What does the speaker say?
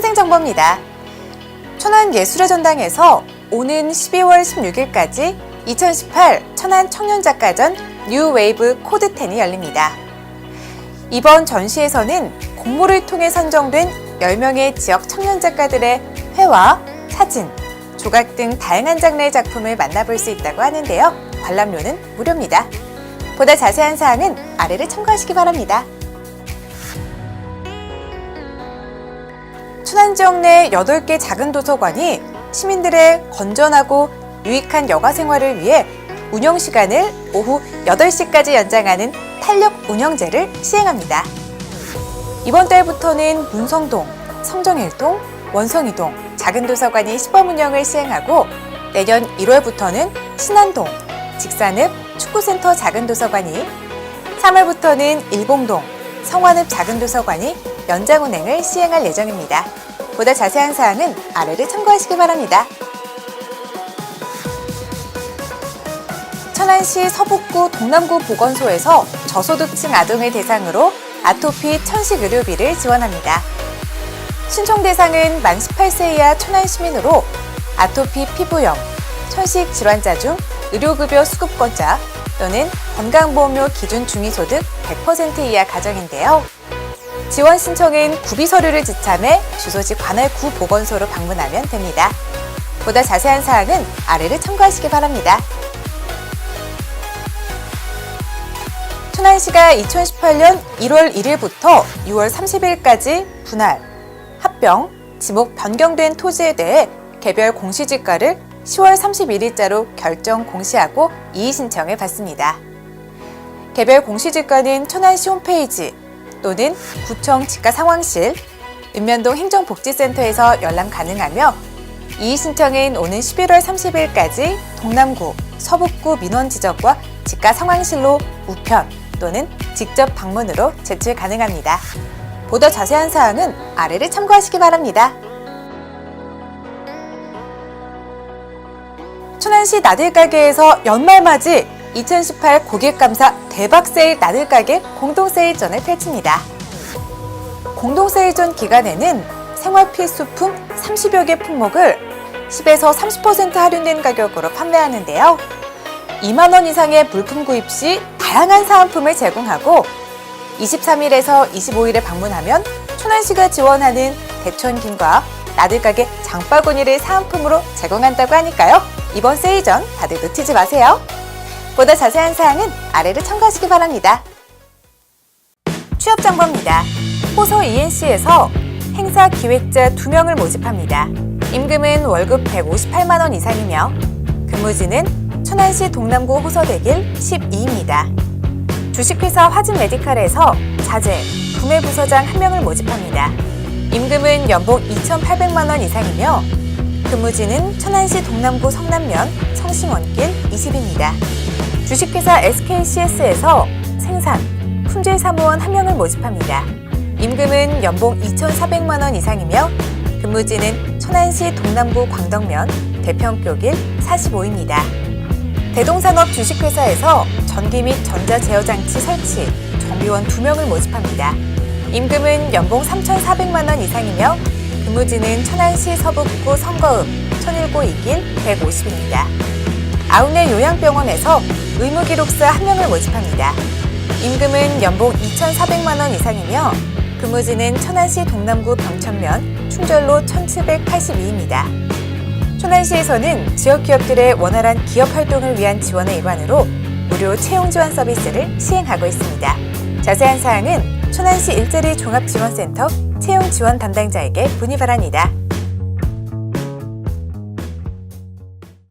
생생정보입니다. 천안예술의 전당에서 오는 12월 16일까지 2018 천안 청년작가전 뉴웨이브 코드10이 열립니다. 이번 전시에서는 공모를 통해 선정된 10명의 지역 청년 작가들의 회화, 사진, 조각 등 다양한 장르의 작품을 만나볼 수 있다고 하는데요. 관람료는 무료입니다. 보다 자세한 사항은 아래를 참고하시기 바랍니다. 천안 지역 내 8개 작은 도서관이 시민들의 건전하고 유익한 여가 생활을 위해 운영 시간을 오후 8시까지 연장하는 탄력 운영제를 시행합니다. 이번 달부터는 문성동, 성정일동, 원성이동 작은 도서관이 시범 운영을 시행하고 내년 1월부터는 신안동, 직산읍 축구센터 작은 도서관이 3월부터는 일봉동, 성완읍 작은 도서관이 연장 운행을 시행할 예정입니다. 보다 자세한 사항은 아래를 참고하시기 바랍니다. 천안시 서북구 동남구 보건소에서 저소득층 아동을 대상으로 아토피 천식 의료비를 지원합니다. 신청 대상은 만 18세 이하 천안 시민으로 아토피 피부염, 천식 질환자 중 의료급여 수급권자 또는 건강보험료 기준 중위소득 100% 이하 가정인데요. 지원 신청은 구비 서류를 지참해 주소지 관할 구 보건소로 방문하면 됩니다. 보다 자세한 사항은 아래를 참고하시기 바랍니다. 천안시가 2018년 1월 1일부터 6월 30일까지 분할, 합병, 지목 변경된 토지에 대해 개별 공시지가를 10월 31일자로 결정 공시하고 이의 신청을 받습니다. 개별 공시지가는 천안시 홈페이지 또는 구청 지가 상황실, 읍면동 행정복지센터에서 연락 가능하며 이의 신청은 오는 11월 30일까지 동남구, 서북구 민원 지적과 지가 상황실로 우편 또는 직접 방문으로 제출 가능합니다. 보다 자세한 사항은 아래를 참고하시기 바랍니다. 천안시 나들가게에서 연말맞이 2018 고객감사 대박 세일 나들 가게 공동 세일전을 펼칩니다. 공동 세일전 기간에는 생활 필수품 30여 개 품목을 10에서 30% 할인된 가격으로 판매하는데요. 2만 원 이상의 물품 구입 시 다양한 사은품을 제공하고 23일에서 25일에 방문하면 천안시가 지원하는 대천 김과 나들가게 장바구니를 사은품으로 제공한다고 하니까요. 이번 세일 전 다들 놓치지 마세요. 보다 자세한 사항은 아래를 참고하시기 바랍니다. 취업 정보입니다. 호서 ENC에서 행사 기획자 2명을 모집합니다. 임금은 월급 158만 원 이상이며 근무지는 천안시 동남구 호서대길 12입니다. 주식회사 화진 메디칼에서 자재, 구매 부서장 1명을 모집합니다. 임금은 연봉 2,800만 원 이상이며 근무지는 천안시 동남구 성남면 성심원길 20입니다. 주식회사 SKCS에서 생산, 품질 사무원 1명을 모집합니다. 임금은 연봉 2,400만 원 이상이며 근무지는 천안시 동남구 광덕면 대평교길 45입니다. 대동산업 주식회사에서 전기 및 전자제어장치 설치, 정비원 2명을 모집합니다. 임금은 연봉 3,400만 원 이상이며 근무지는 천안시 서북구 성거읍 천일고 2길 150입니다. 아우네 요양병원에서 의무기록사 1명을 모집합니다. 임금은 연봉 2,400만 원 이상이며 근무지는 천안시 동남구 병천면 충절로 1782입니다. 천안시에서는 지역 기업들의 원활한 기업 활동을 위한 지원의 일환으로 무료 채용 지원 서비스를 시행하고 있습니다. 자세한 사항은 천안시 일자리 종합지원센터 채용 지원 담당자에게 문의 바랍니다.